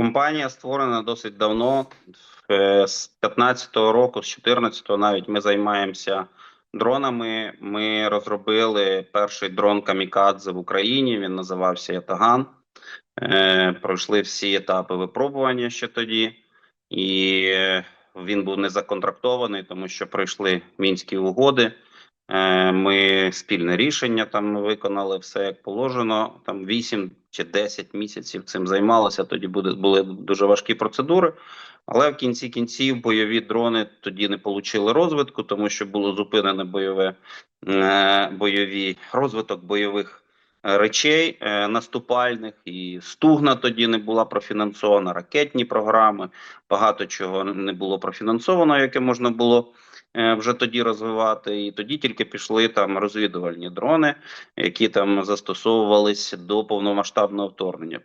Компанія створена досить давно. Е, З 15-го року, з 14-го навіть ми займаємося дронами. Ми розробили перший дрон Камікадзе в Україні. Він називався Ятаган. Е, Пройшли всі етапи випробування ще тоді, і е, він був не законтрактований, тому що пройшли мінські угоди. Е, Ми спільне рішення там виконали все як положено. Там 8 чи 10 місяців цим займалися. Тоді буде були дуже важкі процедури. Але в кінці кінців бойові дрони тоді не отримали розвитку, тому що було зупинено бойове е, бойові розвиток бойових речей е, наступальних, і стугна тоді не була профінансована, ракетні програми. Багато чого не було профінансовано, яке можна було е, вже тоді розвивати. І тоді тільки пішли там розвідувальні дрони, які там застосовувалися до повномасштабного вторгнення.